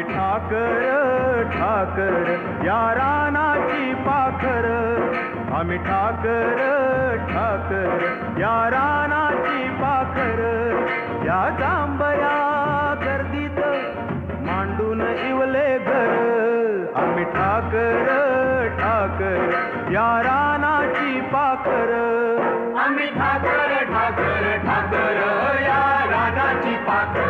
आम्ही ठाकर ठाकर या रानाची पाखर. आम्ही ठाकर ठाकर या रानाची पाखर. या जांभया गर्दीत मांडून इवले घर. आम्ही ठाकर ठाकर या रानाची पाखर. आम्ही ठाकर ठाकर ठाकर या रानाची पाखर.